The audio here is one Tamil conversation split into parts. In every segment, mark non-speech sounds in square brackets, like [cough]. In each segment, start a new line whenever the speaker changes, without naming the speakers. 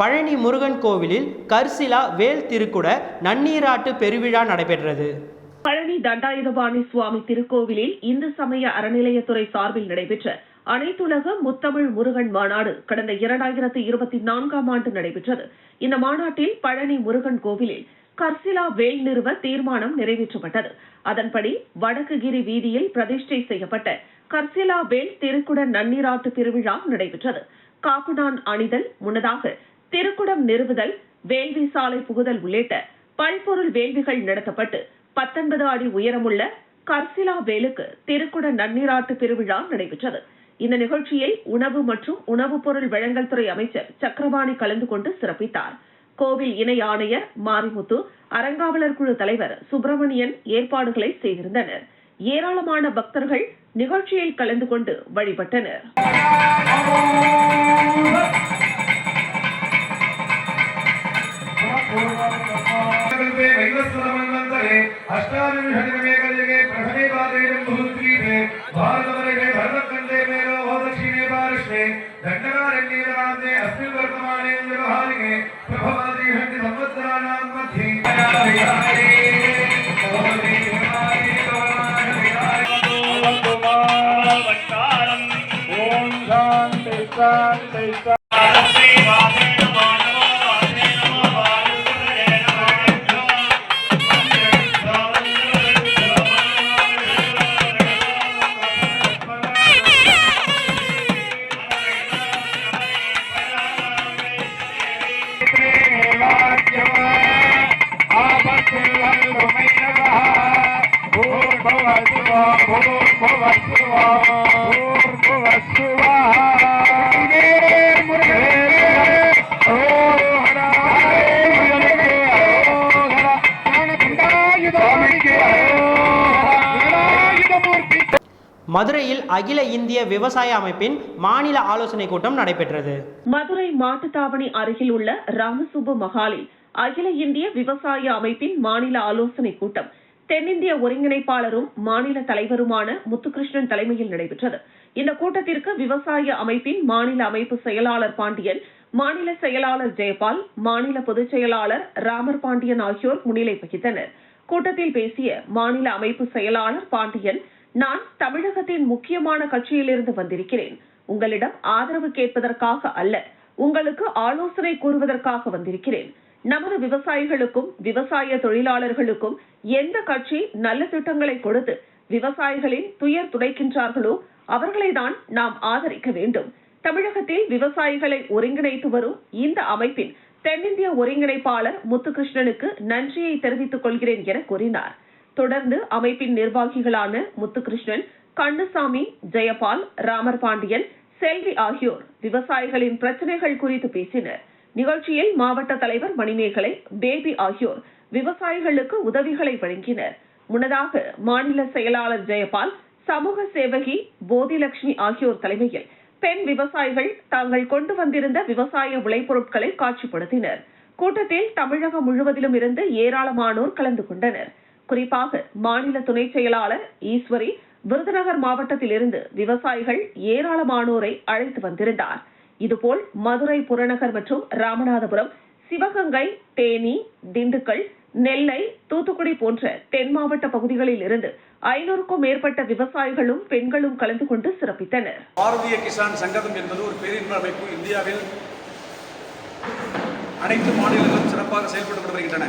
பழனி முருகன் கோவிலில் கர்சிலா வேல் திருக்குட நன்னீராட்டு பெருவிழா நடைபெற்றது.
பழனி தண்டாயுதபாணி சுவாமி திருக்கோவிலில் இந்து சமய அறநிலையத்துறை சார்பில் நடைபெற்ற அனைத்துலக முத்தமிழ் முருகன் மாநாடு கடந்த இரண்டாயிரத்து இருபத்தி நான்காம் ஆண்டு நடைபெற்றது. இந்த மாநாட்டில் பழனி முருகன் கோவிலில் கர்சிலா வேல் நிறுவ தீர்மானம் நிறைவேற்றப்பட்டது. அதன்படி வடக்குகிரி வீதியில் பிரதிஷ்டை செய்யப்பட்ட கர்சிலா வேல் திருக்குட நன்னீராட்டு திருவிழா நடைபெற்றது. காப்புடான் அணிதல் முன்னதாக திருக்குடம் நிறுவுதல் வேள்வி சாலை புகுதல் உள்ளிட்ட பல்பொருள் வேள்விகள் நடத்தப்பட்டு பத்தொன்பது அடி உயரமுள்ள கர்சிலா வேலுக்கு திருக்குட நன்னீராட்டு திருவிழா நடைபெற்றது. இந்த நிகழ்ச்சியில் உணவு மற்றும் உணவுப் பொருள் வழங்கல் துறை அமைச்சர் சக்கரபாணி கலந்து கொண்டு சிறப்பித்தார். கோவில் இணை ஆணையர் மாரிமுத்து அறங்காவலர் குழு தலைவர் சுப்பிரமணியன் ஏற்பாடுகளை செய்திருந்தனர். ஏராளமான பக்தர்கள் நிகழ்ச்சியில் கலந்து கொண்டு வழிபட்டனர்.
कल्पे वैवस्वतमन्वन्तरे अष्टाविंशतितमे कलियुगे प्रथमे पादेयं बहुद्वीपे भारतवर्षे भरतखण्डे मेरो दक्षिणे पार्श्वे दण्डकारण्ये नाम्ने अस्मिन् वर्तमाने व्यवहारिके प्रभवादिषण्डि संवत्सराणां मध्ये
மதுரையில் அகில இந்திய விவசாய அமைப்பின் மாநில ஆலோசனை கூட்டம் நடைபெற்றது.
மதுரை மாட்டுத்தாவணி அருகில் உள்ள ராமசுப்பு மஹாலில் அகில இந்திய விவசாய அமைப்பின் மாநில ஆலோசனை கூட்டம் தென்னிந்திய ஒருங்கிணைப்பாளரும் மாநில தலைவருமான முத்துகிருஷ்ணன் தலைமையில் நடைபெற்றது. இந்த கூட்டத்திற்கு விவசாய அமைப்பின் மாநில அமைப்பு செயலாளர் பாண்டியன் மாநில செயலாளர் ஜெயபால் மாநில பொதுச் செயலாளர் ராமர் பாண்டியன் ஆகியோர் முன்னிலை வகித்தனர். கூட்டத்தில் பேசிய மாநில அமைப்பு செயலாளர் பாண்டியன் நான் தமிழகத்தின் முக்கியமான கட்சியிலிருந்து வந்திருக்கிறேன். உங்களிடம் ஆதரவு கேட்பதற்காக அல்ல உங்களுக்கு ஆலோசனை கூறுவதற்காக வந்திருக்கிறேன். நமது விவசாயிகளுக்கும் விவசாய தொழிலாளர்களுக்கும் எந்த கட்சி நல்ல திட்டங்களை கொடுத்து விவசாயிகளின் துயர் துடைக்கின்றார்களோ அவர்களை தான் நாம் ஆதரிக்க வேண்டும். தமிழகத்தில் விவசாயிகளை ஒருங்கிணைத்து வரும் இந்த அமைப்பின் தென்னிந்திய ஒருங்கிணைப்பாளர் முத்துகிருஷ்ணனுக்கு நன்றியை தெரிவித்துக் கொள்கிறேன் என கூறினார். தொடர்ந்து அமைப்பின் நிர்வாகிகளான முத்துகிருஷ்ணன் கண்ணுசாமி ஜெயபால் ராமர் பாண்டியன் செல்வி ஆகியோர் விவசாயிகளின் பிரச்சனைகள் குறித்து பேசினர். நிகழ்ச்சியில் மாவட்ட தலைவர் மணிமேகலை பேபி ஆகியோர் விவசாயிகளுக்கு உதவிகளை வழங்கினர். முன்னதாக மாநில செயலாளர் ஜெயபால் சமூக சேவகி போதிலட்சுமி ஆகியோர் தலைமையில் பெண் விவசாயிகள் தாங்கள் கொண்டு வந்திருந்த விவசாய விளைபொருட்களை காட்சிப்படுத்தினர். கூட்டத்தில் தமிழகம் முழுவதிலும் இருந்து ஏராளமானோர் கலந்து கொண்டனர். குறிப்பாக மாநில துணை செயலாளர் ஈஸ்வரி விருதுநகர் மாவட்டத்தில் இருந்து விவசாயிகள் ஏராளமானோரை அழைத்து வந்திருந்தாா் இதுபோல் மதுரை புறநகர் மற்றும் ராமநாதபுரம் சிவகங்கை தேனி திண்டுக்கல் நெல்லை தூத்துக்குடி போன்ற தென் மாவட்ட பகுதிகளில் இருந்து ஐநூறுக்கும் மேற்பட்ட விவசாயிகளும் பெண்களும் கலந்து கொண்டு சிறப்பித்தனர்.
பாரதிய கிசான் சங்கதம் என்பது ஒரு பேரின்ப அமைப்பு இந்தியாவில் அனைத்து மாநிலங்களும் சிறப்பாக செயல்பட்டு வருகின்றன.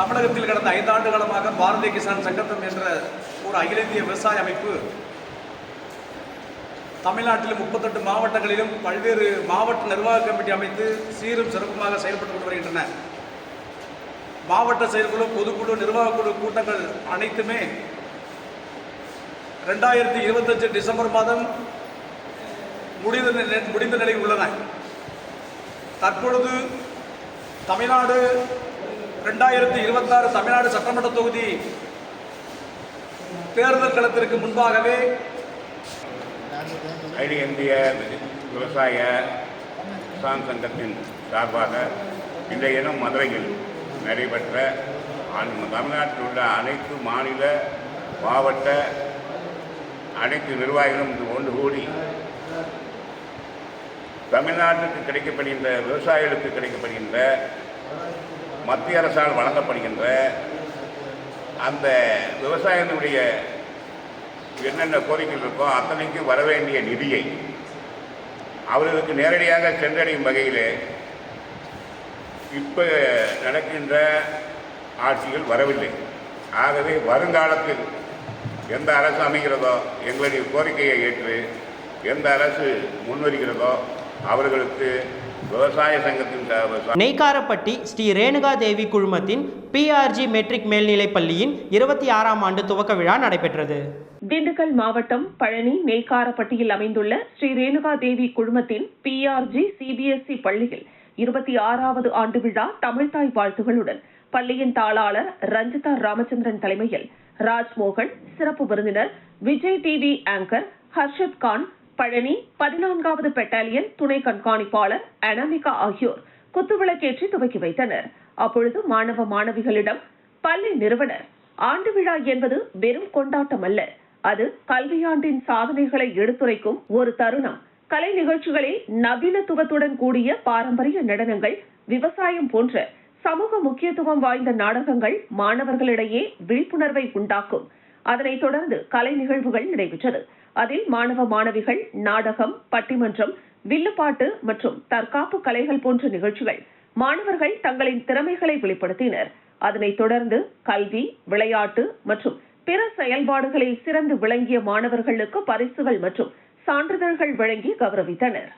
தமிழகத்தில் கடந்த ஐந்தாண்டு காலமாக பாரதிய கிசான் சங்கதம் என்ற ஒரு அகில இந்திய விவசாய அமைப்பு தமிழ்நாட்டிலும் முப்பத்தெட்டு மாவட்டங்களிலும் பல்வேறு மாவட்ட நிர்வாக கமிட்டி அமைத்து சீரும் சிறப்புமாக செயல்பட்டு கொண்டு வருகின்றன. மாவட்ட செயற்குழு பொதுக்குழு நிர்வாகக்குழு கூட்டங்கள் அனைத்துமே ரெண்டாயிரத்தி இருபத்தஞ்சு டிசம்பர் மாதம் முடிந்த முடிந்த நிலையில் உள்ளன. தற்பொழுது தமிழ்நாடு ரெண்டாயிரத்தி இருபத்தாறு தமிழ்நாடு சட்டமன்ற தொகுதி தேர்தல் களத்திற்கு முன்பாகவே
அகில இந்திய விவசாய கிசான் சங்கத்தின் சார்பாக இன்றைய தினம் மதுரையில் நடைபெற்ற தமிழ்நாட்டில் உள்ள அனைத்து மாநில மாவட்ட அனைத்து நிர்வாகிகளும் இது ஒன்று கூடி தமிழ்நாட்டுக்கு கிடைக்கப்படுகின்ற விவசாயிகளுக்கு கிடைக்கப்படுகின்ற மத்திய அரசால் வழங்கப்படுகின்ற அந்த விவசாயத்தினுடைய என்னென்ன கோரிக்கைகள் இருக்கோ அத்தனைக்கும் வர வேண்டிய நிதியை அவர்களுக்கு நேரடியாக சென்றடையும் வகையிலே இப்போ நடக்கின்ற ஆட்சிகள் வரவில்லை. ஆகவே வருங்காலத்தில் எந்த அரசு அமைகிறதோ எங்களுடைய கோரிக்கையை ஏற்று எந்த அரசு முன்வருகிறதோ அவர்களுக்கு விவசாய சங்கத்தின் சார்பு
நெய்க்காரப்பட்டி ஸ்ரீ ரேணுகா தேவி குழுமத்தின் பிஆர்ஜி மெட்ரிக் மேல்நிலைப் பள்ளியின் இருபத்தி ஆறாம் ஆண்டு துவக்க விழா நடைபெற்றது.
திண்டுக்கல் மாவட்டம் பழனி நெய்க்காரப்பட்டியில் அமைந்துள்ள ஸ்ரீ ரேணுகா தேவி குழுமத்தின் பிஆர்ஜி சிபிஎஸ்இ பள்ளியில் இருபத்தி ஆறாவது ஆண்டு விழா தமிழ்தாய் வாழ்த்துகளுடன் பள்ளியின் தாளாளர் ரஞ்சிதா ராமச்சந்திரன் தலைமையில் ராஜ்மோகன் சிறப்பு விருந்தினர் விஜய் டிவி ஆங்கர் ஹர்ஷத் கான் பழனி பதினான்காவது பெட்டாலியன் துணை கண்காணிப்பாளர் அனாமிகா ஆகியோர் குத்துவிளக்கேற்றி துவக்கி வைத்தனர். அப்பொழுது மாணவ மாணவிகளிடம் பள்ளி நிறுவனர் ஆண்டு விழா என்பது வெறும் கொண்டாட்டம் அல்ல. அது கல்வியாண்டின் சாதனைகளை எடுத்துரைக்கும் ஒரு தருணம். கலை நிகழ்ச்சிகளில் நவீனத்துவத்துடன் கூடிய பாரம்பரிய நடனங்கள் விவசாயம் போன்ற சமூக முக்கியத்துவம் வாய்ந்த நாடகங்கள் மாணவர்களிடையே விழிப்புணர்வை உண்டாக்கும். அதனைத் தொடர்ந்து கலை நிகழ்வுகள் நடைபெற்றது. அதில் மாணவ மாணவிகள் நாடகம் பட்டிமன்றம் வில்லுப்பாட்டு மற்றும் தற்காப்பு கலைகள் போன்ற நிகழ்ச்சிகள் மாணவர்கள் தங்களின் திறமைகளை வெளிப்படுத்தினர். அதனைத் தொடர்ந்து கல்வி விளையாட்டு மற்றும் பிற செயல்பாடுகளில் சிறந்து விளங்கிய மாணவர்களுக்கு பரிசுகள் மற்றும் சான்றிதழ்கள் வழங்கி கௌரவித்தனர்.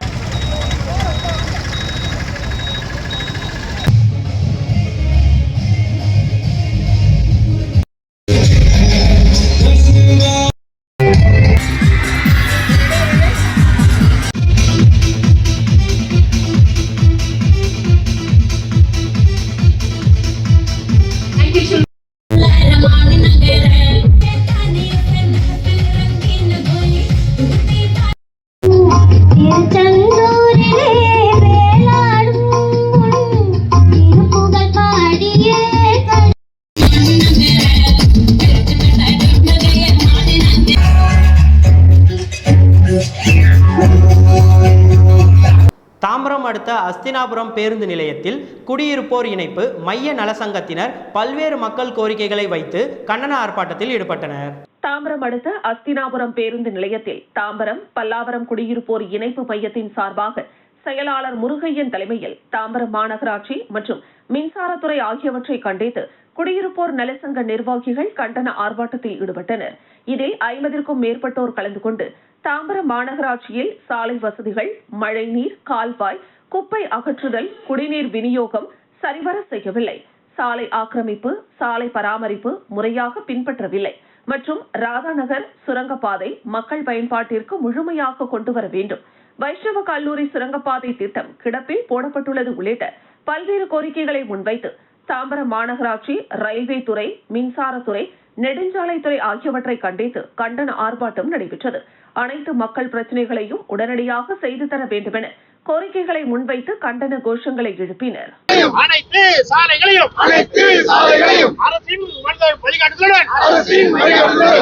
தாம்பரம் அடுத்த அஸ்தினாபுரம் பேருந்து நிலையத்தில் குடியிருப்போர் இணைப்பு மைய நலசங்கத்தினர் பல்வேறு மக்கள் கோரிக்கைகளை வைத்து கண்டன ஆர்ப்பாட்டத்தில் ஈடுபட்டனர்.
தாம்பரம் அடுத்த அஸ்தினாபுரம் பேருந்து நிலையத்தில் தாம்பரம் பல்லாவரம் குடியிருப்போர் இணைப்பு மையத்தின் சார்பாக செயலாளர் முருகையன் தலைமையில் தாம்பரம் மாநகராட்சி மற்றும் மின்சாரத்துறை ஆகியவற்றை கண்டித்து குடியிருப்போர் நலசங்க நிர்வாகிகள் கண்டன ஆர்ப்பாட்டத்தில் ஈடுபட்டனர். இதில் ஐம்பதிற்கும் மேற்பட்டோர் கலந்து கொண்டு தாம்பரம் மாநகராட்சியில் சாலை வசதிகள் மழைநீர் கால்வாய் குப்பை அகற்றுதல் குடிநீர் விநியோகம் சரிவர செய்யவில்லை. சாலை ஆக்கிரமிப்பு சாலை பராமரிப்பு முறையாக பின்பற்றவில்லை. மற்றும் ராதாநகர் சுரங்கப்பாதை மக்கள் பயன்பாட்டிற்கு முழுமையாக கொண்டு வர வேண்டும். வைஷ்ணவ கல்லூரி சுரங்கப்பாதை திட்டம் கிடப்பில் போடப்பட்டுள்ளது உள்ளிட்ட பல்வேறு கோரிக்கைகளை முன்வைத்து தாம்பரம் மாநகராட்சி ரயில்வே துறை மின்சாரத்துறை நெடுஞ்சாலைத்துறை ஆகியவற்றை கண்டித்து கண்டன ஆர்ப்பாட்டம் நடைபெற்றது. அனைத்து மக்கள் பிரச்சினைகளையும் உடனடியாக செய்து தர வேண்டுமென கோரிக்கைகளை முன்வைத்து கண்டன கோஷங்களை எழுப்பினர்.
அனைத்து சாலைகளையும்
அனைத்து சாலைகளையும்
அரசின் வழிகாட்டு- வழிகாட்டுதலுடன்
அரசின்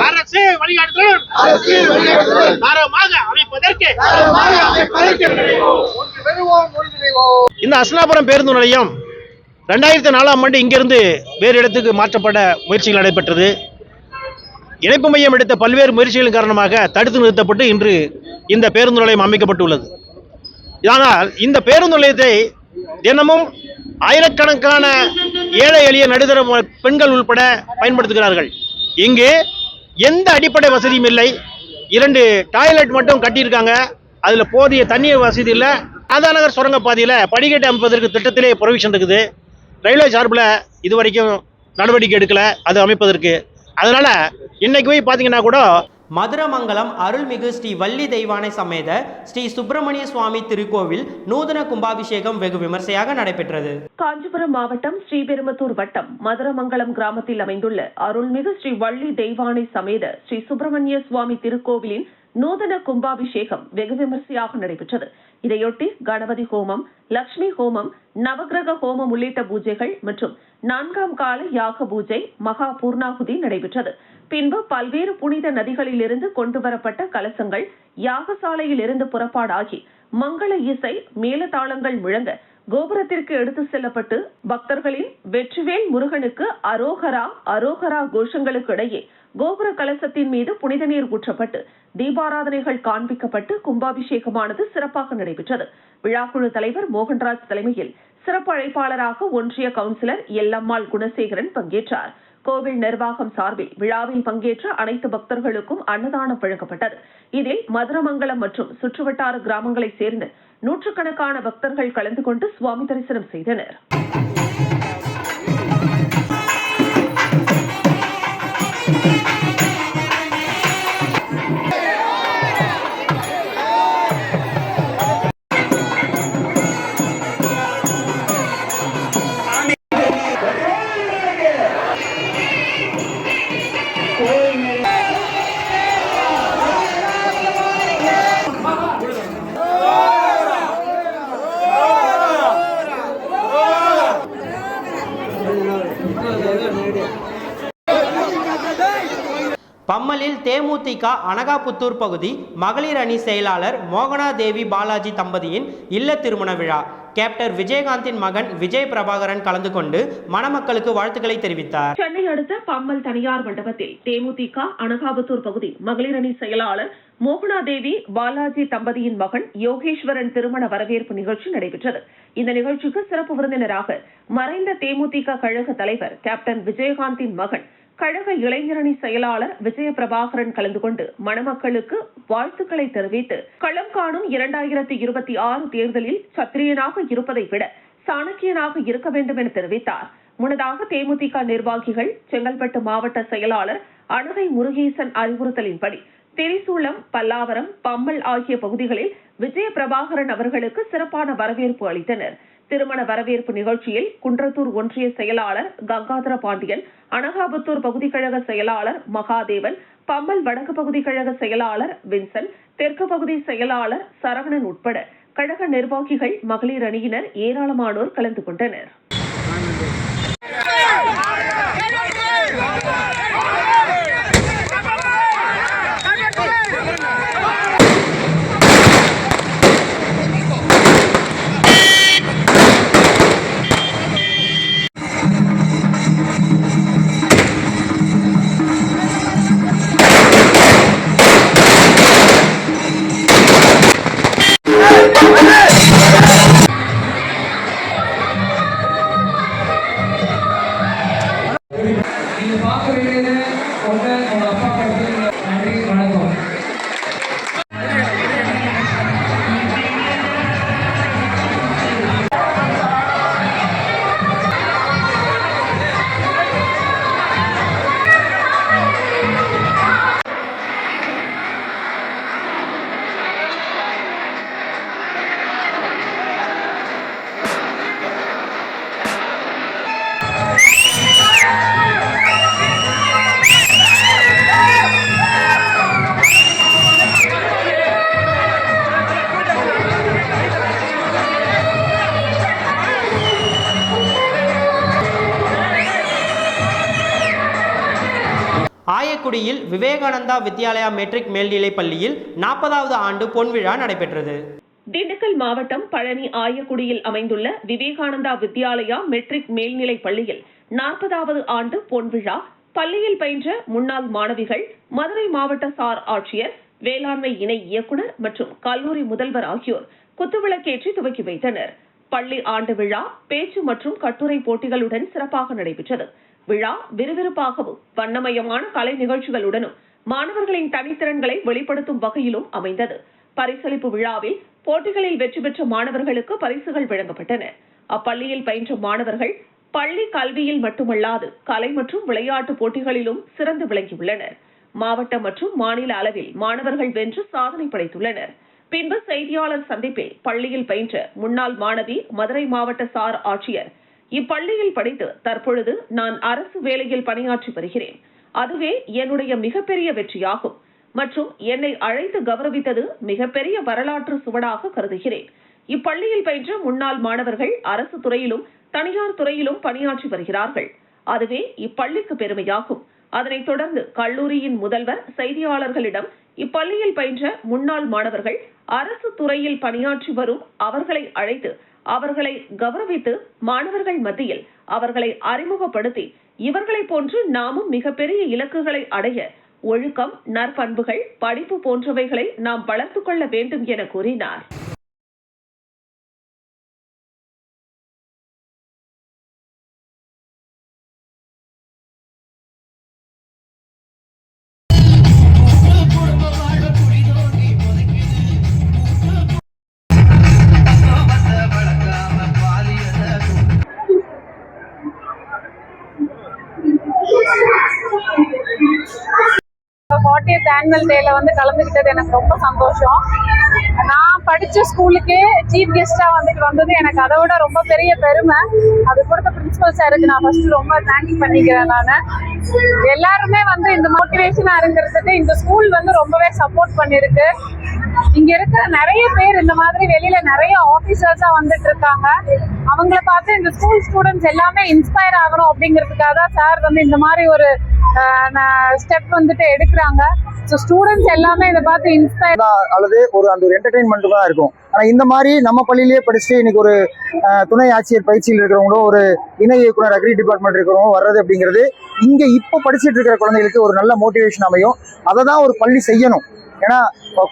அரசு வழிகாட்டுதலுடன்
அரசு
தரமாக அமைப்பதற்கு
தரமாக அமைப்பதற்கு ஒன்று பெறுவோம்
இந்த அஸ்னாபுரம் பேருந்து நிலையம் ரெண்டாயிரத்தி நாலாம் ஆண்டு இங்கிருந்து வேறு இடத்துக்கு மாற்றப்பட முயற்சிகள் நடைபெற்றது. இணைப்பு மையம் எடுத்த பல்வேறு முயற்சிகளின் காரணமாக தடுத்து நிறுத்தப்பட்டு இன்று இந்த பேருந்து நிலையம் அமைக்கப்பட்டுள்ளது. ஆனால் இந்த பேருந்து நிலையத்தை தினமும் ஆயிரக்கணக்கான ஏழை எளிய நடுத்தர பெண்கள் உள்பட பயன்படுத்துகிறார்கள். இங்கு எந்த அடிப்படை வசதியும் இல்லை. இரண்டு டாய்லெட் மட்டும் கட்டியிருக்காங்க. அதில் போதிய தண்ணீர் வசதி இல்லை. ஆதாநகர் சுரங்கப்பாதையில் படிக்கட்டு அமைப்பதற்கு திட்டத்திலே ப்ரொவிஷன் இருக்குது. ரயில்வே சார்பில் இது வரைக்கும் நடவடிக்கை எடுக்கலை அது அமைப்பதற்கு. அதனால் இன்னைக்கு போய் பார்த்தீங்கன்னா கூட
மதுரமங்கலம் அருள்மிகு ஸ்ரீ வள்ளி தெய்வானை சமேத ஸ்ரீ சுப்பிரமணிய சுவாமி திருக்கோவில் நூதன கும்பாபிஷேகம் வெகு விமர்சையாக நடைபெற்றது.
காஞ்சிபுரம் மாவட்டம் ஸ்ரீபெரும்புத்தூர் வட்டம் மதுரமங்கலம் கிராமத்தில் அமைந்துள்ள அருள்மிகு ஸ்ரீ வள்ளி தெய்வானை சமேத ஸ்ரீ சுப்பிரமணிய சுவாமி திருக்கோவிலின் நூதன கும்பாபிஷேகம் வெகு விமர்சையாக நடைபெற்றது. இதையொட்டி கணபதி ஹோமம் லட்சுமி ஹோமம் நவகிரக ஹோமம் உள்ளிட்ட பூஜைகள் மற்றும் நான்காம் கால யாக பூஜை மகா பூர்ணாகுதி நடைபெற்றது. பின்பு பல்வேறு புனித நதிகளிலிருந்து கொண்டுவரப்பட்ட கலசங்கள் யாகசாலையில் இருந்து புறப்பாடாகி மங்கள இசை மேலதாளங்கள் முழங்க கோபுரத்திற்கு எடுத்து செல்லப்பட்டு பக்தர்களின் வெற்றிவேல் முருகனுக்கு அரோகரா அரோகரா கோஷங்களுக்கு இடையே கோபுர கலசத்தின் மீது புனித நீர் ஊற்றப்பட்டு தீபாராதனைகள் காண்பிக்கப்பட்டு கும்பாபிஷேகமானது சிறப்பாக நடைபெற்றது. விழாக்குழு தலைவர் மோகன்ராஜ் தலைமையில் சிறப்பு அழைப்பாளராக ஒன்றிய கவுன்சிலர் எல்லம்மாள் குணசேகரன் பங்கேற்றார். கோவில் நிர்வாகம் சார்பில் விழாவில் பங்கேற்ற அனைத்து பக்தர்களுக்கும் அன்னதானம் வழங்கப்பட்டது. இதில் மதுரமங்கலம் மற்றும் சுற்றுவட்டார கிராமங்களைச் சேர்ந்த நூற்றுக்கணக்கான பக்தர்கள் கலந்து கொண்டு சுவாமி தரிசனம் செய்தனர். Thank [laughs] you.
பம்மலில் தேமுதிக அனகாபுத்தூர் பகுதி மகளிர் அணி செயலாளர் மோகனா தேவி பாலாஜி தம்பதியின் இல்ல திருமண விழா. கேப்டர் விஜயகாந்தின் மகன் விஜய் பிரபாகரன் கலந்து கொண்டு மணமக்களுக்கு வாழ்த்துக்களை தெரிவித்தார்.
சென்னை அடுத்த பம்மல் தனியார் மண்டபத்தில் தேமுதிக அனகாபுத்தூர் பகுதி மகளிர் அணி செயலாளர் மோகனா தேவி பாலாஜி தம்பதியின் மகன் யோகேஸ்வரன் திருமண வரவேற்பு நிகழ்ச்சி நடைபெற்றது. இந்த நிகழ்ச்சிக்கு சிறப்பு விருந்தினராக மறைந்த தேமுதிக கழக தலைவர் கேப்டன் விஜயகாந்தின் மகன் கழக இளைஞரணி செயலாளர் விஜய பிரபாகரன் கலந்து கொண்டு மணமக்களுக்கு வாழ்த்துக்களை தெரிவித்து களம் காணும் இரண்டாயிரத்தி இருபத்தி ஆறு தேர்தலில் சத்திரியனாக இருப்பதை விட சாணக்கியனாக இருக்க வேண்டும் என தெரிவித்தார். முன்னதாக தேமுதிக நிர்வாகிகள் செங்கல்பட்டு மாவட்ட செயலாளர் அணுகை முருகேசன் அறிவுறுத்தலின்படி திரிசூலம் பல்லாவரம் பம்பல் ஆகிய பகுதிகளில் விஜய பிரபாகரன் அவர்களுக்கு சிறப்பான வரவேற்பு அளித்தனர். திருமண வரவேற்பு நிகழ்ச்சியில் குன்றத்தூர் ஒன்றிய செயலாளர் கங்காதர பாண்டியன் அனகாபுத்தூர் பகுதி கழக செயலாளர் மகாதேவன் பம்மல் வடக்கு பகுதி கழக செயலாளர் வின்சன் தெற்கு பகுதி செயலாளர் சரவணன் உட்பட கழக நிர்வாகிகள் மகளிர் அணியினர் ஏராளமானோர் கலந்து கொண்டனர்.
விவேகானந்தா வித்யாலயா மெட்ரிக் மேல்நிலைப் பள்ளியில் நாற்பதாவது ஆண்டு பொன்விழா நடைபெற்றது.
திண்டுக்கல் மாவட்டம் பழனி ஆயக்குடியில் அமைந்துள்ள விவேகானந்தா வித்யாலயா மெட்ரிக் மேல்நிலைப் பள்ளியில் நாற்பதாவது ஆண்டு பொன்விழா பள்ளியில் பயின்ற முன்னாள் மாணவிகள் மதுரை மாவட்ட சார் ஆட்சியர் வேளாண்மை இணை இயக்குனர் மற்றும் கல்லூரி முதல்வர் ஆகியோர் குத்துவிளக்கேற்றி துவக்கி வைத்தனர். பள்ளி ஆண்டு விழா பேச்சு மற்றும் கட்டுரை போட்டிகளுடன் சிறப்பாக நடைபெற்றது. விழா விறுவிறுப்பாகவும் வண்ணமயமான கலை நிகழ்ச்சிகளுடனும் மாணவர்களின் தனித்திறன்களை வெளிப்படுத்தும் வகையிலும் அமைந்தது. பரிசளிப்பு விழாவில் போட்டிகளில் வெற்றி பெற்ற மாணவர்களுக்கு பரிசுகள் வழங்கப்பட்டன. அப்பள்ளியில் பயின்ற மாணவர்கள் பள்ளி கல்வியில் மட்டுமல்லாது கலை மற்றும் விளையாட்டு போட்டிகளிலும் சிறந்து விளங்கியுள்ளனர். மாவட்ட மற்றும் மாநில அளவில் மாணவர்கள் வென்று சாதனை படைத்துள்ளனர். பின்பு செய்தியாளர் சந்திப்பில் பள்ளியில் பயின்ற முன்னாள் மாணவி மதுரை மாவட்ட சார் ஆட்சியர் இப்பள்ளியில் படித்து தற்பொழுது நான் அரசு வேலையில் பணியாற்றி வருகிறேன். அதுவே என்னுடைய மிகப்பெரிய வெற்றியாகும். மற்றும் என்னை அழைத்து கௌரவித்தது மிகப்பெரிய வரலாற்று சுவடாக கருதுகிறேன். இப்பள்ளியில் பயின்ற முன்னாள் மாணவர்கள் அரசு துறையிலும் தனியார் துறையிலும் பணியாற்றி வருகிறார்கள். அதுவே இப்பள்ளிக்கு பெருமையாகும். அதனைத் தொடர்ந்து கல்லூரியின் முதல்வர் செய்தியாளர்களிடம் இப்பள்ளியில் பயின்ற முன்னாள் மாணவர்கள் அரசு துறையில் பணியாற்றி வரும் அவர்களை அழைத்து அவர்களை கௌரவித்து மாணவர்கள் மத்தியில் அவர்களை அறிமுகப்படுத்தி இவர்களைப் போன்று நாமும் மிகப்பெரிய இலக்குகளை அடைய ஒழுக்கம் நற்பண்புகள் படிப்பு போன்றவைகளை நாம் வளர்த்து கொள்ள வேண்டும் என கூறினார்.
ஆனுவல் டேல வந்து கலந்துக்கிட்டது எனக்கு ரொம்ப சந்தோஷம். நான் படிச்ச ஸ்கூலுக்கு சீஃப் கெஸ்டா வந்துட்டு வந்தது எனக்கு அதை விட ரொம்ப பெரிய பெருமை. அது கொடுத்த பிரின்சிபல் சாருக்கு நான் ஃபர்ஸ்ட் ரொம்ப தேங்க்ஸ் பண்ணிக்கிறேன் நான். எல்லாருமே வந்து இந்த மோட்டிவேஷனா இருக்கிறதுக்கு இந்த ஸ்கூல் வந்து ரொம்பவே சப்போர்ட் பண்ணிருக்கு. இங்க இருக்கிற நிறைய பேர் இந்த மாதிரி வெளியில நிறைய ஆபீசர்ஸா வந்துட்டு இருக்காங்க. அவங்கள பார்த்து இந்த ஸ்கூல் ஸ்டூடெண்ட்ஸ் எல்லாமே இன்ஸ்பயர் ஆகணும் அப்படிங்கிறதுக்காக தான் சார் வந்து இந்த மாதிரி ஒரு ஸ்டெப் வந்துட்டு எடுக்கிறாங்க. ஸோ ஸ்டூடெண்ட்ஸ் எல்லாமே இதை பார்த்து இன்ஸ்பயர்
அல்லது ஒரு அந்த ஒரு என்டர்டைன்மெண்ட் தான் இருக்கும். ஆனால் இந்த மாதிரி நம்ம பள்ளியிலேயே படிச்சுட்டு இன்னைக்கு ஒரு துணை ஆட்சியர் பயிற்சியில் இருக்கிறவங்களும் ஒரு இணை இயக்குனர் அக்ரி டிபார்ட்மெண்ட் இருக்கிறவங்க வர்றது அப்படிங்கிறது இங்கே இப்போ படிச்சுட்டு இருக்கிற குழந்தைகளுக்கு ஒரு நல்ல மோட்டிவேஷன் அமையும். அதை தான் ஒரு பள்ளி செய்யணும். ஏன்னா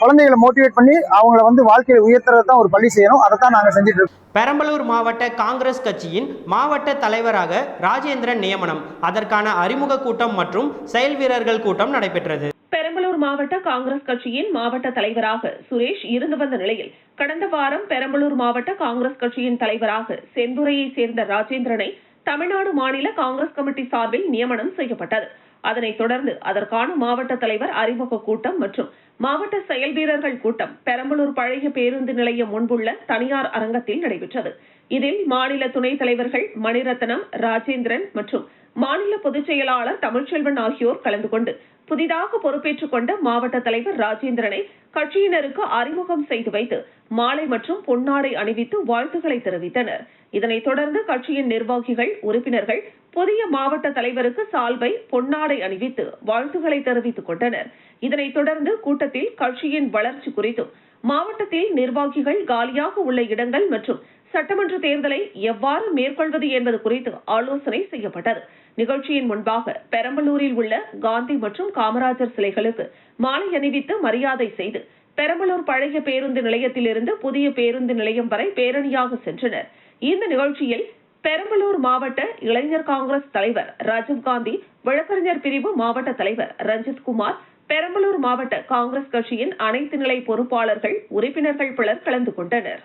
குழந்தைகளை மோட்டிவேட் பண்ணி அவங்கள வந்து வாழ்க்கையில உயர்த்துறது தான் ஒரு பள்ளி செய்யணும். அதை தான் நாங்கள் செஞ்சுட்டு இருக்கோம்.
பெரம்பலூர் மாவட்ட காங்கிரஸ் கட்சியின் மாவட்ட தலைவராக ராஜேந்திரன் நியமனம். அதற்கான அறிமுக கூட்டம் மற்றும் செயல் வீரர்கள் கூட்டம் நடைபெற்றது.
பெரம்பலூர் மாவட்ட காங்கிரஸ் கட்சியின் மாவட்ட தலைவராக சுரேஷ் இருந்து வந்த நிலையில் கடந்த வாரம் பெரம்பலூர் மாவட்ட காங்கிரஸ் கட்சியின் தலைவராக செந்துறையைச் சேர்ந்த ராஜேந்திரனை தமிழ்நாடு மாநில காங்கிரஸ் கமிட்டி சார்பில் நியமனம் செய்யப்பட்டது. அதனைத் தொடர்ந்து அதற்கான மாவட்ட தலைவர் அறிமுக கூட்டம் மற்றும் மாவட்ட செயல் வீரர்கள் கூட்டம் பெரம்பலூர் பழைய பேருந்து நிலையம் முன்புள்ள தனியார் அரங்கத்தில் நடைபெற்றது. இதில் மாநில துணைத் தலைவர்கள் மணிரத்னம் ராஜேந்திரன் மற்றும் மாநில பொதுச் செயலாளர் தமிழ்ச்செல்வன் ஆகியோர் கலந்து கொண்டு புதிதாக பொறுப்பேற்றுக் கொண்ட மாவட்ட தலைவர் ராஜேந்திரனை கட்சியினருக்கு அறிமுகம் செய்து வைத்து மாலை மற்றும் பொன்னாடை அணிவித்து வாழ்த்துக்களை தெரிவித்தனர். இதனைத் தொடர்ந்து கட்சியின் நிர்வாகிகள் உறுப்பினர்கள் புதிய மாவட்ட தலைவருக்கு சால்வை பொன்னாடை அணிவித்து வாழ்த்துக்களை தெரிவித்துக் கொண்டனர். இதனைத் தொடர்ந்து கூட்டத்தில் கட்சியின் வளர்ச்சி குறித்தும் மாவட்டத்தில் நிர்வாகிகள் காலியாக உள்ள இடங்கள் மற்றும் சட்டமன்ற தேர்தலை எவ்வாறு மேற்கொள்வது என்பது குறித்து ஆலோசனை செய்யப்பட்டது. நிகழ்ச்சியின் முன்பாக பெரம்பலூரில் உள்ள காந்தி மற்றும் காமராஜர் சிலைகளுக்கு மாலை அணிவித்து மரியாதை செய்து பெரம்பலூர் பழைய பேருந்து நிலையத்திலிருந்து புதிய பேருந்து நிலையம் வரை பேரணியாக சென்றனர். இந்த நிகழ்ச்சியில் பெரம்பலூர் மாவட்ட இளைஞர் காங்கிரஸ் தலைவர் ராஜீவ்காந்தி வழக்கறிஞர் பிரிவு மாவட்ட தலைவர் ரஞ்சித் குமார் பெரம்பலூர் மாவட்ட காங்கிரஸ் கட்சியின் அனைத்து நிலை பொறுப்பாளர்கள் உறுப்பினர்கள் பலர் கலந்து கொண்டனர்.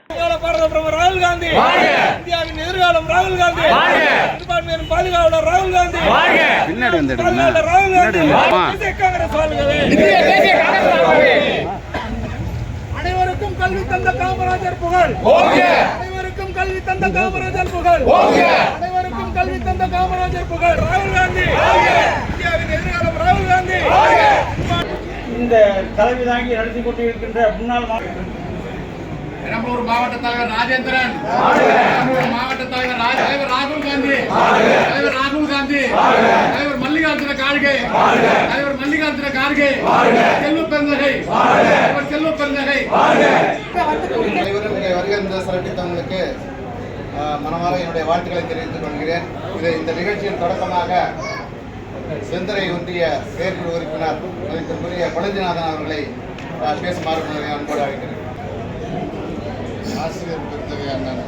ராகுல் காந்தி. இந்தியாவின் எதிர்காலம் ராகுல் காந்தி. சிறுபான்மையினர் பாதுகாவலர் ராகுல் காந்தி.
பின்னாடி வந்து
பாதுகாவலர் ராகுல் காந்தி. தேசிய காங்கிரஸ் வாழ்கவே அனைவருக்கும் கல்வி தந்த காமராஜர் புகழ். அனைவருக்கும் கல்வி தந்த காமராஜர் புகழ். அனைவருக்கும் கல்வி தந்த காமராஜர் புகழ். ராகுல் காந்தி இந்தியாவின் எதிர்காலம் ராகுல் காந்தி
இந்த தலைமை தாங்கி நடத்தி கொண்டிருக்கின்ற முன்னாள்
பெரம்பலூர் மாவட்ட தலைவர் ராஜேந்திரன். மாவட்ட தலைவர் தலைவர் ராகுல் காந்தி. தலைவர் ராகுல் காந்தி. தலைவர் மல்லிகார்ஜுன கார்கே. தலைவர் மல்லிகார்ஜுன கார்கே. செல்வ பெருந்தகை. தலைவர் செல்வ பெருந்தகை.
அனைவரும் இங்கே வருகின்ற சிறப்பித்தவங்களுக்கு ஆஹ், மனமார என்னுடைய வாழ்த்துக்களை தெரிவித்துக் கொள்கிறேன். இது இந்த நிகழ்ச்சியின் தொடக்கமாக செந்தரை ஒன்றிய செயற்குழு உறுப்பினர் மதிப்பிற்குரிய பழஞ்சிநாதன் அவர்களை பேசுமாறு அன்போடு அழைக்கிறேன். ஆசிரியர் பெருந்தகை அண்ணன்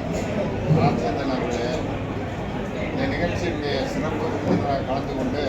ராஜேந்திரன் அவர்களே இந்த நிகழ்ச்சியினுடைய சிறப்பு கலந்து கொண்டு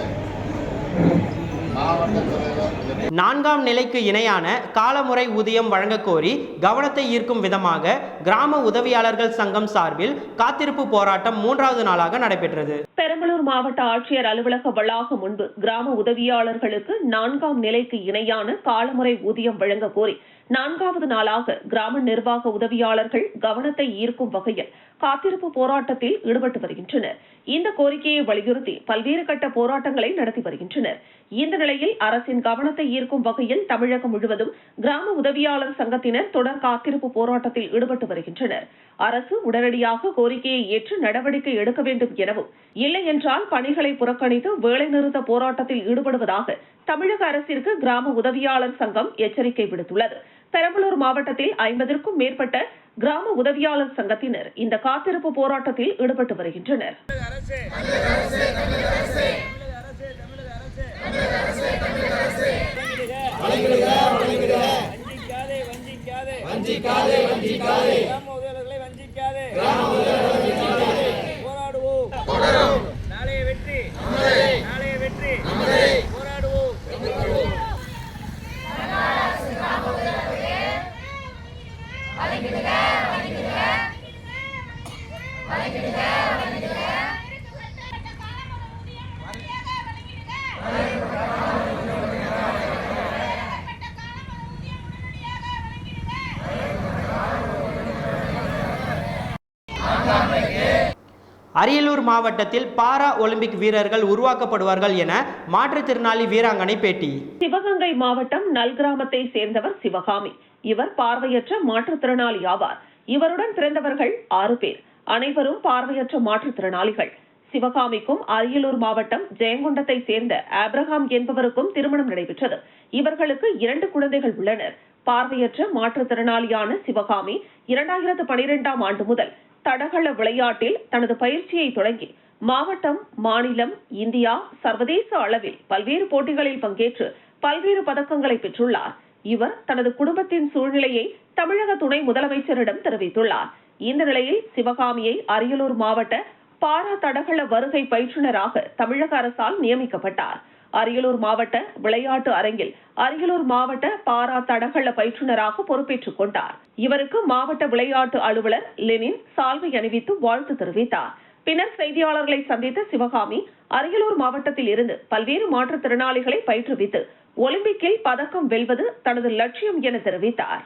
நான்காம் நிலைக்கு இணையான காலமுறை ஊதியம் வழங்க கோரி கவனத்தை ஈர்க்கும் விதமாக கிராம உதவியாளர்கள் சங்கம் சார்பில் காத்திருப்பு போராட்டம் மூன்றாவது நாளாக நடைபெற்றது.
பெரம்பலூர் மாவட்ட ஆட்சியர் அலுவலக வளாகம் முன்பு கிராம உதவியாளர்களுக்கு நான்காம் நிலைக்கு இணையான காலமுறை ஊதியம் வழங்க கோரி நான்காவது நாளாக கிராம நிர்வாக உதவியாளர்கள் கவனத்தை ஈர்க்கும் வகையில் காத்திருப்பு போராட்டத்தில் ஈடுபட்டு வருகின்றனர். இந்த கோரிக்கையை வலியுறுத்தி பல்வேறு கட்ட போராட்டங்களை நடத்தி வருகின்றனர். இந்த நிலையில் அரசின் கவனத்தை ஈர்க்கும் வகையில் தமிழகம் முழுவதும் கிராம உதவியாளர் சங்கத்தினர் தொடர் காத்திருப்பு போராட்டத்தில் ஈடுபட்டு வருகின்றனர். அரசு உடனடியாக கோரிக்கையை ஏற்று நடவடிக்கை எடுக்க வேண்டும் எனவும் இல்லை என்றால் பணிகளை புறக்கணித்து வேலைநிறுத்த போராட்டத்தில் ஈடுபடுவதாக தமிழக அரசிற்கு கிராம உதவியாளர் சங்கம் எச்சரிக்கை விடுத்துள்ளது. பெரம்பலூர் மாவட்டத்தில் ஐம்பதற்கும் மேற்பட்ட கிராம உதவியாளர் சங்கத்தினர் இந்த காத்திருப்பு போராட்டத்தில் ஈடுபட்டு வருகின்றனர்.
வஞ்சிக்காதே வஞ்சிக்காதே. வஞ்சிக்காதே வஞ்சிக்காதே கிராம உதவியாளர்களை வஞ்சிக்காதே கிராம உதவியாளர்களை போராடுவோம் தொடரும் நாளைய வெற்றி நாளைய வெற்றி போராடுவோம்
அரியலூர் மாவட்டத்தில் பாரா ஒலிம்பிக் வீரர்கள் உருவாக்கப்படுவார்கள் என மாற்றுத்திறனாளி வீராங்கனை பேட்டி.
சிவகங்கை மாவட்டம் நல்கிராமத்தை சேர்ந்தவர் சிவகாமி. இவர் பார்வையற்ற மாற்றுத்திறனாளி ஆவார். இவருடன் பிறந்தவர்கள் ஆறு பேர். அனைவரும் பார்வையற்ற மாற்றுத்திறனாளிகள். சிவகாமிக்கும் அரியலூர் மாவட்டம் ஜெயங்கொண்டத்தை சேர்ந்த ஆப்ரஹாம் என்பவருக்கும் திருமணம் நடைபெற்றது. இவர்களுக்கு இரண்டு குழந்தைகள் உள்ளனர். பார்வையற்ற மாற்றுத்திறனாளியான சிவகாமி இரண்டாயிரத்து பனிரெண்டாம் ஆண்டு முதல் தடகள விளையாட்டில் தனது பயிற்சியை தொடங்கி மாவட்டம் மாநிலம் இந்தியா சர்வதேச அளவில் பல்வேறு போட்டிகளில் பங்கேற்று பல்வேறு பதக்கங்களை பெற்றுள்ளார். இவர் தனது குடும்பத்தின் சூழ்நிலையை தமிழக துணை முதலமைச்சரிடம் தெரிவித்துள்ளார். இந்த நிலையில் சிவகாமியை அரியலூர் மாவட்ட பாரா தடகள வருகை பயிற்றுநராக தமிழக அரசால் நியமிக்கப்பட்டார். அரியலூர் மாவட்ட விளையாட்டு அரங்கில் அரியலூர் மாவட்ட பாரா தடகள பயிற்றுநராக பொறுப்பேற்றுக் கொண்டார். இவருக்கு மாவட்ட விளையாட்டு அலுவலர் லெனின் சால்வை அணிவித்து வாழ்த்து தெரிவித்தார். பின்னர் செய்தியாளர்களை சந்தித்த சிவகாமி அரியலூர் மாவட்டத்தில் இருந்து பல்வேறு மாற்றுத்திறனாளிகளை பயிற்றுவித்து ஒலிம்பிக்கில் பதக்கம் வெல்வது தனது லட்சியம் என தெரிவித்தார்.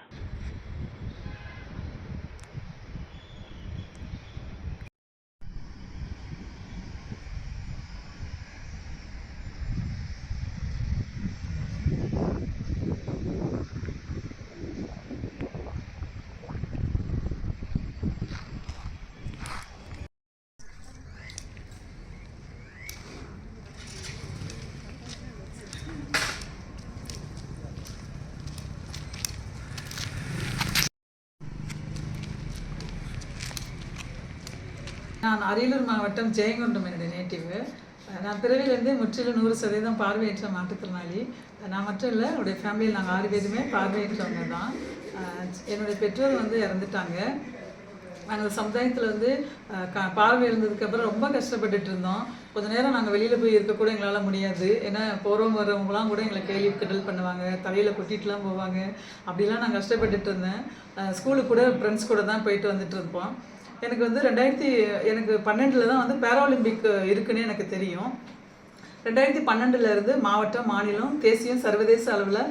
நான் அரியலூர் மாவட்டம் ஜெயங்கொண்டம் என்னுடைய நேட்டிவ் நான் பிறவிலேருந்தே முற்றிலும் நூறு சதவீதம் பார்வையற்ற மாற்றுத்திறனாளி. நான் மட்டும் இல்லை என்னுடைய ஃபேமிலியில் நாங்கள் ஆறு பேருமே பார்வையற்றவங்க தான். என்னுடைய பெற்றோர் வந்து இறந்துட்டாங்க. நாங்கள் சமுதாயத்தில் வந்து க பார்வை இருந்ததுக்கப்புறம் ரொம்ப கஷ்டப்பட்டுட்டு இருந்தோம். கொஞ்ச நேரம் நாங்கள் வெளியில் போய் இருக்க கூட எங்களால் முடியாது. ஏன்னா போகிறவங்க வரவங்களாம் கூட எங்களை கேள்வி கிண்டல் பண்ணுவாங்க. தலையில் கொட்டிட்டுலாம் போவாங்க. அப்படிலாம் நான் கஷ்டப்பட்டுட்டு இருந்தேன். ஸ்கூலுக்கு கூட ஃப்ரெண்ட்ஸ் கூட தான் போயிட்டு வந்துட்டு இருப்போம் எனக்கு வந்து ரெண்டாயிரத்தி எனக்கு பன்னெண்டில் தான் வந்து பேராலிம்பிக் இருக்குன்னு எனக்கு தெரியும். ரெண்டாயிரத்தி பன்னெண்டுல இருந்து மாவட்டம் மாநிலம் தேசியம் சர்வதேச அளவில்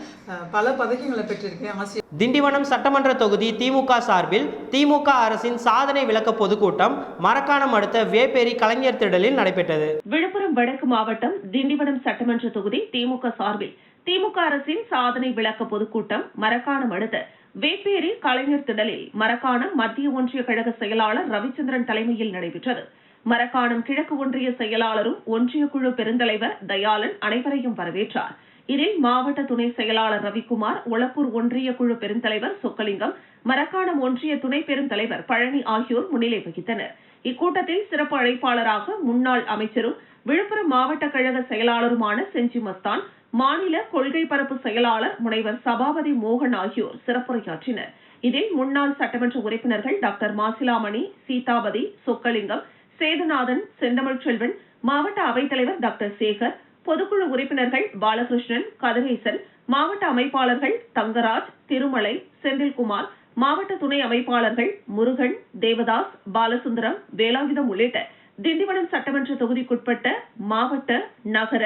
பல பதக்கங்களை பெற்றிருக்கேன். ஆசிய
திண்டிவனம் சட்டமன்ற தொகுதி திமுக சார்பில் திமுக அரசின் சாதனை விளக்க பொதுக்கூட்டம் மரக்காணம் அடுத்த வேப்பேரி கலைஞர் திடலில் நடைபெற்றது.
விழுப்புரம் வடக்கு மாவட்டம் திண்டிவனம் சட்டமன்ற தொகுதி திமுக சார்பில் திமுக அரசின் சாதனை விளக்க பொதுக்கூட்டம் மரக்காணம் அடுத்த வேப்பேரி கலைஞர் திடலில் மரக்காணம் மத்திய ஒன்றிய கழக செயலாளர் ரவிச்சந்திரன் தலைமையில் நடைபெற்றது. மரக்காணம் கிழக்கு ஒன்றிய செயலாளரும் ஒன்றிய குழு பெருந்தலைவர் தயாளன் அனைவரையும் வரவேற்றார். இதில் மாவட்ட துணை செயலாளர் ரவிக்குமார் ஒளப்பூர் ஒன்றிய குழு பெருந்தலைவர் சொக்கலிங்கம் மரக்காணம் ஒன்றிய துணை பெருந்தலைவர் பழனி ஆகியோர் முன்னிலை வகித்தனர். இக்கூட்டத்தில் சிறப்பு அழைப்பாளராக முன்னாள் அமைச்சரும் விழுப்புரம் மாவட்ட கழக செயலாளருமான செஞ்சி மஸ்தான் மாநில கொள்கை பரப்பு செயலாளர் முனைவர் சபாபதி மோகன் ஆகியோர் சிறப்புரையாற்றினர். இதில் முன்னாள் சட்டமன்ற உறுப்பினர்கள் டாக்டர் மாசிலாமணி சீதாபதி சொக்கலிங்கம் சேதுநாதன் செந்தமிழ் செல்வன் மாவட்ட அவைத்தலைவர் டாக்டர் சேகர் பொதுக்குழு உறுப்பினர்கள் பாலகிருஷ்ணன் கதிரேசன் மாவட்ட அமைப்பாளர்கள் தங்கராஜ் திருமலை செந்தில்குமார் மாவட்ட துணை அமைப்பாளர்கள் முருகன் தேவதாஸ் பாலசுந்தரம் வேலாயுதம் உள்ளிட்ட திண்டிவனம் சட்டமன்ற தொகுதிக்குட்பட்ட மாவட்ட நகர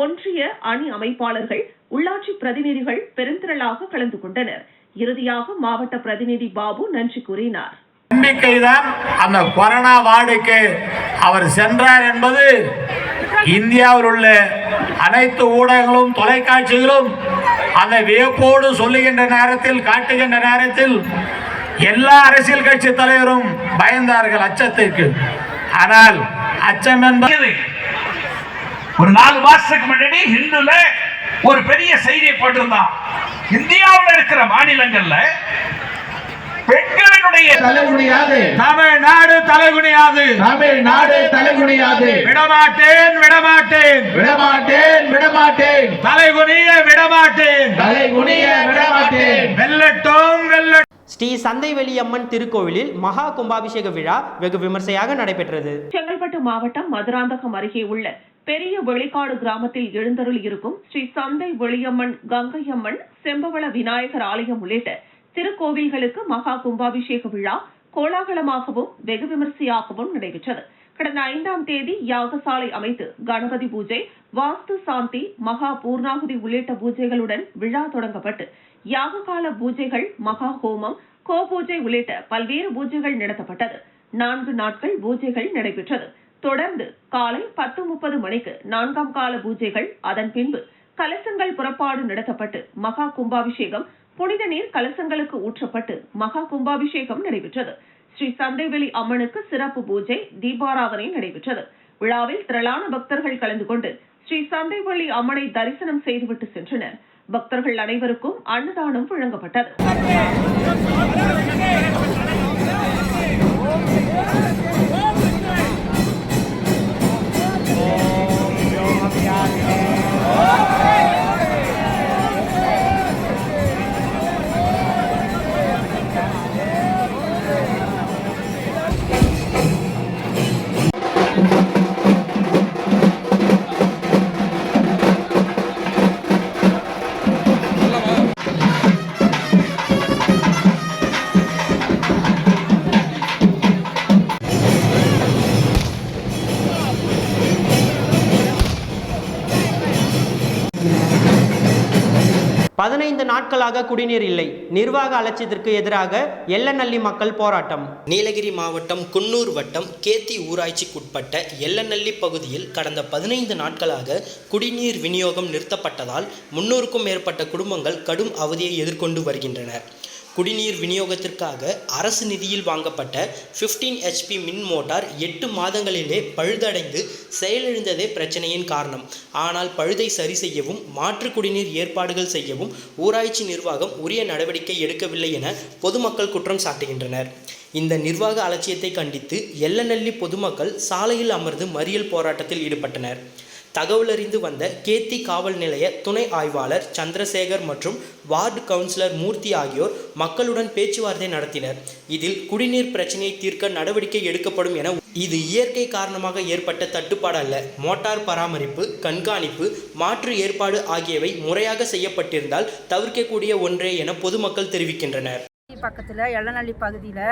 ஒன்றிய அணி அமைப்பாளர்கள் உள்ளாட்சி பிரதிநிதிகள் பெருந்திரளாக கலந்து கொண்டனர். இறுதியாக மாவட்ட பிரதிநிதி பாபு நன்றி கூறினார்.
நம்பிக்கை தான் அந்த கொரோனா வார்டுக்கு அவர் சென்றார் என்பது இந்தியாவில் உள்ள அனைத்து ஊடகங்களும் தொலைக்காட்சிகளும் அந்த வியப்போடு சொல்லுகின்ற நேரத்தில் காட்டுகின்ற நேரத்தில் எல்லா அரசியல் கட்சி தலைவரும் பயந்தார்கள் அச்சத்திற்கு. ஆனால் அச்சம் என்பது
ஒரு நாலு மாசத்துக்கு முன்னாடி ஹிந்துல ஒரு பெரிய செய்தியை போட்டிருந்தான். இந்தியாவில் இருக்கிற மாநிலங்கள்ல பெண்களினுடைய
தலைகுனியாது
தமிழ்நாடு தலைகுனியாது
தமிழ்நாடு தலைகுனியாது
விடமாட்டேன் விடமாட்டேன்.
விடமாட்டேன் விடமாட்டேன்.
தலைகுனிய விடமாட்டேன்.
தலைகுனிய விடமாட்டேன்.
வெல்லட்டும் வெல்லட்டும்.
ஸ்ரீ சந்தைவெளியம்மன் திருக்கோவிலில் மகா கும்பாபிஷேக விழா வெகு விமர்சையாக நடைபெற்றது.
செங்கல்பட்டு மாவட்டம் மதுராந்தகம் அருகே உள்ள பெரிய வெளிக்காடு கிராமத்தில் எழுந்தருள் இருக்கும் ஸ்ரீ சந்தை வெளியம்மன் கங்கையம்மன் செம்பவள விநாயகர் ஆலயம் உள்ளிட்ட திருக்கோவில்களுக்கு மகா கும்பாபிஷேக விழா கோலாகலமாகவும் வெகு விமர்சையாகவும் நடைபெற்றது. கடந்த ஐந்தாம் தேதி யாகசாலை அமைத்து கணபதி பூஜை வாஸ்து சாந்தி மகா பூர்ணாகுதி உள்ளிட்ட பூஜைகளுடன் விழா தொடங்கப்பட்டு யாக கால பூஜைகள் மகா ஹோமம் கோ பூஜை உள்ளிட்ட பல்வேறு பூஜைகள் நடத்தப்பட்டது. நான்கு நாட்கள் பூஜைகள் நடைபெற்றது. தொடர்ந்து காலை பத்து முப்பது மணிக்கு நான்காம் கால பூஜைகள் அதன் பின்பு கலசங்கள் புறப்பாடு நடத்தப்பட்டு மகா கும்பாபிஷேகம் புனித நீர் கலசங்களுக்கு ஊற்றப்பட்டு மகா கும்பாபிஷேகம் நடைபெற்றது. ஸ்ரீ சந்தைவெளி அம்மனுக்கு சிறப்பு பூஜை தீபாராதனை நடைபெற்றது. விழாவில் திரளான பக்தர்கள் கலந்து கொண்டு ஸ்ரீ சந்தைவெளி அம்மனை தரிசனம் செய்துவிட்டு சென்றனர். பக்தர்கள் அனைவருக்கும் அன்னதானம் வழங்கப்பட்டது. Amen.
பதினைந்து நாட்களாக குடிநீர் இல்லை. நிர்வாக அலட்சியத்திற்கு எதிராக எல்லநல்லி மக்கள் போராட்டம். நீலகிரி மாவட்டம் குன்னூர் வட்டம் கேத்தி ஊராட்சிக்குட்பட்ட எல்லநல்லி பகுதியில் கடந்த பதினைந்து நாட்களாக குடிநீர் விநியோகம் நிறுத்தப்பட்டதால் முன்னூறுக்கும் மேற்பட்ட குடும்பங்கள் கடும் அவதியை எதிர்கொண்டு வருகின்றனர். குடிநீர் விநியோகத்திற்காக அரசு நிதியில் வாங்கப்பட்ட 15 ஹெச்பி மின் மோட்டார் எட்டு மாதங்களிலே பழுதடைந்து செயலிழந்ததே பிரச்சனையின் காரணம். ஆனால் பழுதை சரி செய்யவும் மாற்று குடிநீர் ஏற்பாடுகள் செய்யவும் ஊராட்சி நிர்வாகம் உரிய நடவடிக்கை எடுக்கவில்லை என பொதுமக்கள் குற்றம் சாட்டுகின்றனர். இந்த நிர்வாக அலட்சியத்தை கண்டித்து எல்லநல்லி பொதுமக்கள் சாலையில் அமர்ந்து மறியல் போராட்டத்தில் ஈடுபட்டனர். தகவலறிந்து வந்த கேத்தி காவல் நிலைய துணை ஆய்வாளர் சந்திரசேகர் மற்றும் வார்டு கவுன்சிலர் மூர்த்தி ஆகியோர் மக்களுடன் பேச்சுவார்த்தை நடத்தினர். இதில் குடிநீர் பிரச்சனையை தீர்க்க நடவடிக்கை எடுக்கப்படும் என இது இயற்கை காரணமாக ஏற்பட்ட தட்டுப்பாடு அல்ல. மோட்டார் பராமரிப்பு கண்காணிப்பு மாற்று ஏற்பாடு ஆகியவை முறையாக செய்யப்பட்டிருந்தால் தவிர்க்கக்கூடிய ஒன்றே என பொதுமக்கள் தெரிவிக்கின்றனர்.
பக்கத்தில் எல்லநல்லி பகுதியில்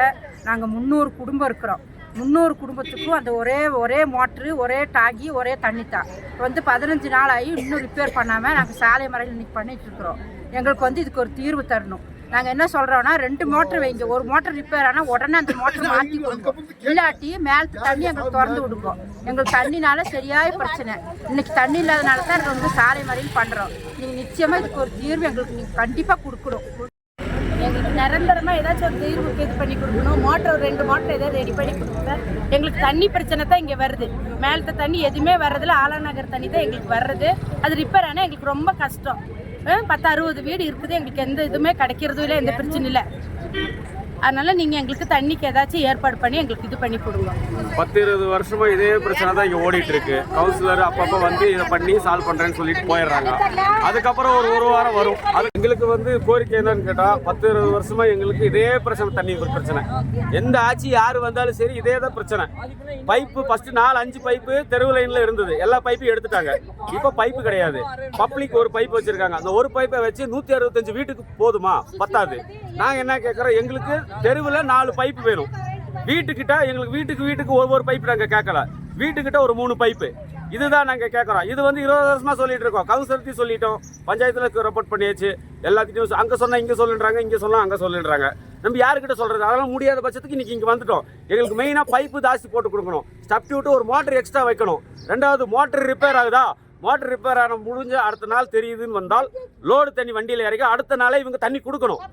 நாங்கள் முந்நூறு குடும்பம் இருக்கிறோம். முந்நூறு குடும்பத்துக்கும் அந்த ஒரே ஒரே மோட்ரு ஒரே டாங்கி ஒரே தண்ணி தான் வந்து பதினஞ்சு நாள் ஆகி இன்னும் ரிப்பேர் பண்ணாமல் நாங்கள் சாலை மறையில் இன்னைக்கு பண்ணிட்டு இருக்கிறோம் எங்களுக்கு வந்து இதுக்கு ஒரு தீர்வு தரணும். நாங்கள் என்ன சொல்கிறோன்னா ரெண்டு மோட்ரு வைங்க. ஒரு மோட்டர் ரிப்பேர் ஆனால் உடனே அந்த மோட்டர் [laughs] மாற்றி கொடுங்க. இல்லாட்டி மேலத்து தண்ணி எங்களுக்கு திறந்து விடுங்க எங்களுக்கு தண்ணினால சரியாய பிரச்சனை. இன்னைக்கு தண்ணி இல்லாதனால தான் நாங்கள் வந்து சாலை மறையில் பண்ணுறோம் நீங்கள் நிச்சயமாக இதுக்கு ஒரு தீர்வு எங்களுக்கு நீங்கள் கண்டிப்பாக கொடுக்கணும். எங்களுக்கு நிரந்தரமாக ஏதாச்சும் ஒரு தீர்வுக்கு இது பண்ணி கொடுக்கணும். மோட்டர் ஒரு ரெண்டு மோட்டர் ஏதாவது ரெடி பண்ணி கொடுங்க. எங்களுக்கு தண்ணி பிரச்சனை தான் இங்கே வருது. மேலത്തെ தண்ணி எதுவுமே வர்றதில்ல. ஆலாநகர் தண்ணி தான் எங்களுக்கு வர்றது. அது ரிப்பேர் ஆனால் எங்களுக்கு ரொம்ப கஷ்டம். பத்து அறுபது வீடு இருக்குது. எங்களுக்கு எந்த இதுவுமே கிடைக்கிறதும் இல்லை எந்த பிரச்சனையும் இல்லை. அதனால நீங்கள் எங்களுக்கு தண்ணிக்கு ஏதாச்சும் ஏற்பாடு பண்ணி எங்களுக்கு இது பண்ணி கொடுங்க.
பத்து இருபது வருஷமா இதே பிரச்சனை தான் இங்க ஓடிட்டு இருக்கு. கவுன்சிலர் அப்பப்போ வந்து இதை பண்ணி சால்வ் பண்றேன்னு சொல்லிட்டு போயிடுறாங்க. அதுக்கப்புறம் ஒரு ஒரு வாரம் வரும். அது எங்களுக்கு வந்து கோரிக்கை என்னன்னு கேட்டால் பத்து இருபது வருஷமா எங்களுக்கு இதே பிரச்சனை தண்ணி பிரச்சனை. எந்த ஆட்சி யார் வந்தாலும் சரி இதே தான் பிரச்சனை. பைப்பு ஃபர்ஸ்ட் நாலு அஞ்சு பைப்பு தெருவு லைனில் இருந்தது. எல்லா பைப்பையும் எடுத்துட்டாங்க. இப்போ பைப்பு கிடையாது. பப்ளிக் ஒரு பைப் வச்சிருக்காங்க. அந்த ஒரு பைப்பை வச்சு நூற்றி அறுபத்தஞ்சு வீட்டுக்கு போதுமா? பத்தாது. நாங்கள் என்ன கேட்குறோம் எங்களுக்கு தெருவில் நாலு பைப்பு வேணும். வீட்டுக்கிட்ட எங்களுக்கு வீட்டுக்கு வீட்டுக்கு ஒவ்வொரு பைப் நாங்கள் கேட்கல வீட்டுக்கிட்ட ஒரு மூணு பைப்பு. இதுதான் நாங்கள் கேட்குறோம் இது வந்து இருபது வருஷமாக சொல்லிட்டு இருக்கோம். கவுன்சிலர்த்தையும் சொல்லிட்டோம். பஞ்சாயத்தில் ரிப்போர்ட் பண்ணியாச்சு. எல்லாத்திட்டையும் அங்கே சொன்னால் இங்கே சொல்லுன்றாங்க இங்கே சொன்னால் அங்கே சொல்லிடுறாங்க நம்ம யாருக்கிட்ட சொல்கிறது அதெல்லாம் முடியாத பட்சத்துக்கு இன்றைக்கி இங்கே வந்துட்டோம். எங்களுக்கு மெயினாக பைப்பு ஜாஸ்தி போட்டு கொடுக்கணும். ஸ்டப் விட்டு ஒரு மோட்டர் எக்ஸ்ட்ரா வைக்கணும். ரெண்டாவது மோட்டர் ரிப்பேர் ஆகுதா? மோட்டர் ரிப்பேர் ஆன முடிஞ்ச அடுத்த நாள் தெரியுதுன்னு வந்தால் லோடு தண்ணி வண்டியில் இறக்கி அடுத்த நாளே இவங்க தண்ணி கொடுக்கணும்.